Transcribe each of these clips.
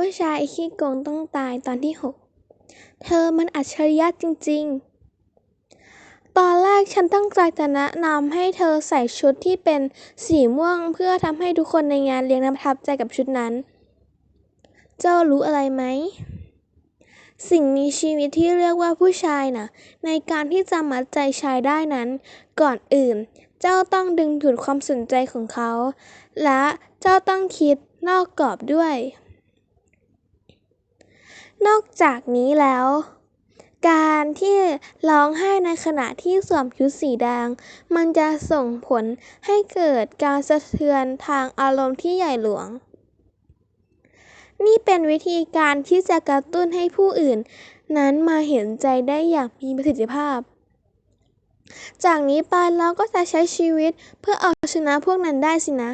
ผู้ชายขี้โกงต้องตายตอนที่หกเธอมันอัจฉริยะจริง ๆ ตอนแรกฉันตั้งใจจะแนะนำให้เธอใส่ชุดที่เป็นสีม่วงเพื่อทำให้ทุกคนในงานเลี้ยงประทับใจกับชุดนั้น เจ้ารู้อะไรไหม สิ่งมีชีวิตที่เรียกว่าผู้ชายน่ะ ในการที่จะมัดใจชายได้นั้น ก่อนอื่น เจ้าต้องดึงดูดความสนใจของเขา และเจ้าต้องคิดนอกกรอบด้วย นอกจากนี้แล้ว การที่ร้องไห้ในขณะที่สวมชุดสีแดง มันจะส่งผลให้เกิดการสะเทือนทางอารมณ์ที่ใหญ่หลวง นี่เป็นวิธีการที่จะกระตุ้นให้ผู้อื่น นั้นมาเห็นใจได้อย่างมีประสิทธิภาพจากนี้ไปเราก็จะใช้ชีวิตเพื่อเอาชนะพวกนั้นได้สินะ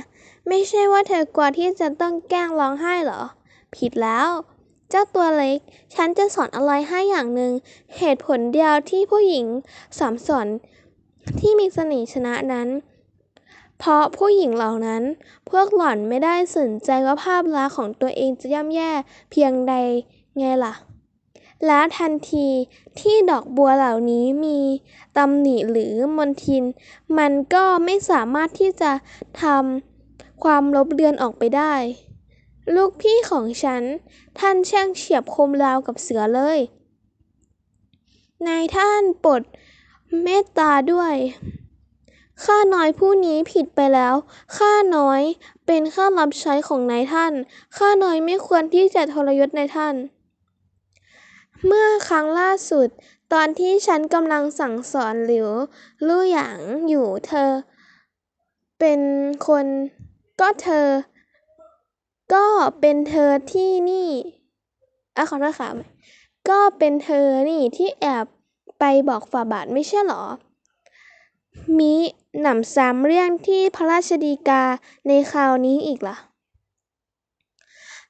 ไม่ใช่ว่าเธอกลัวที่จะต้องแกล้งร้องไห้เหรอ ผิดแล้ว เจ้าตัวเล็ก ฉันจะสอนอะไรให้อย่างหนึ่ง เหตุผลเดียวที่ผู้หญิงสามสอนที่มีเสน่ห์ชนะนั้น เพราะผู้หญิงเหล่านั้น พวกหล่อนไม่ได้สนใจว่าภาพลักษณ์ของตัวเองจะย่ำแย่เพียงใดไงล่ะ และทันทีที่ดอกบัวเหล่านี้มีตำหนิหรือมลทิน มันก็ไม่สามารถที่จะทำความลบเลือนออกไปได้ ลูกพี่ของฉัน ท่านช่างเฉียบคมราวกับเสือเลย นายท่านโปรดเมตตาด้วย ข้าน้อยผู้นี้ผิดไปแล้ว ข้าน้อยเป็นข้ารับใช้ของนายท่าน ข้าน้อยไม่ควรที่จะทรยศนายท่าน เมื่อครั้งล่าสุด ตอนที่ฉันกำลังสั่งสอนหลิวลู่หยางอยู่เธอ เป็นคนก็เธอ ก็เป็นเธอที่นี่อะขอโทษค่ะก็เป็นเธอนี่ที่แอบไปบอกฝ่าบาทไม่ใช่เหรอมิหนำซ้ำเรื่องที่พระราชฎีกาในคราวนี้อีกล่ะ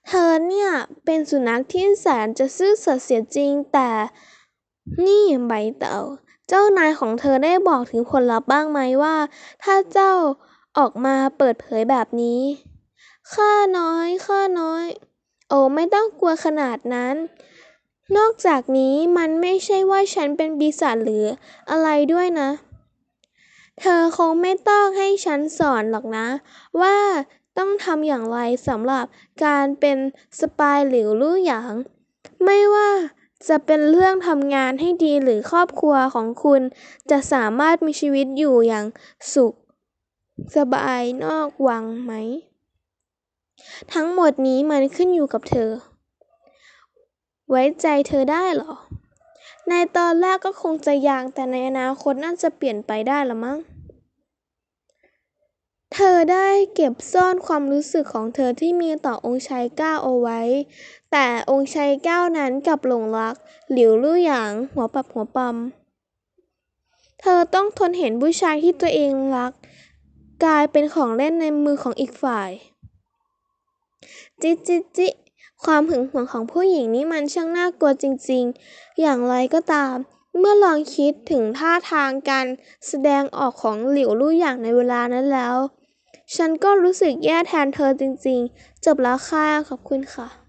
เธอเนี่ยเป็นสุนัขที่แสนจะซื่อสัตย์เสียจริงแต่นี่ใบเต๋าเจ้านายของเธอได้บอกถึงผลลัพธ์บ้างไหมว่า ถ้าเจ้าออกมาเปิดเผยแบบนี้ ข้าน้อย ข้าน้อย โอ้ ไม่ต้องกลัวขนาดนั้น นอกจากนี้มันไม่ใช่ว่าฉันเป็นปีศาจหรืออะไรด้วยนะ เธอคงไม่ต้องให้ฉันสอนหรอกนะ ว่าต้องทำอย่างไรสำหรับการเป็นสปายหลิวลู่หยาง ไม่ว่าจะเป็นเรื่องทำงานให้ดีหรือครอบครัวของคุณ จะสามารถมีชีวิตอยู่อย่างสุข สบายนอกวังไหม ทั้งหมดนี้มันขึ้นอยู่กับเธอ ไว้ใจเธอได้หรอ ในตอนแรกก็คงจะยังแต่ในอนาคตน่าจะเปลี่ยนไปได้ละมั้ง เธอได้เก็บซ่อนความรู้สึกของเธอที่มีต่อองค์ชายก้าเอาไว้ แต่องค์ชายก้านั้นกลับหลงรัก หลิวลู่หยางหัวปับหัวปำเธอต้องทนเห็นผู้ชายที่ตัวเองรัก กลายเป็นของเล่นในมือของอีกฝ่าย จิจิจิความหึงหวงของผู้หญิงนี่มันช่างน่ากลัวจริงๆ อย่างไรก็ตาม เมื่อลองคิดถึงท่าทางการแสดงออกของหลิวลู่อย่างในเวลานั้นแล้ว ฉันก็รู้สึกแย่แทนเธอจริงๆ จบแล้วค่ะ ขอบคุณค่ะ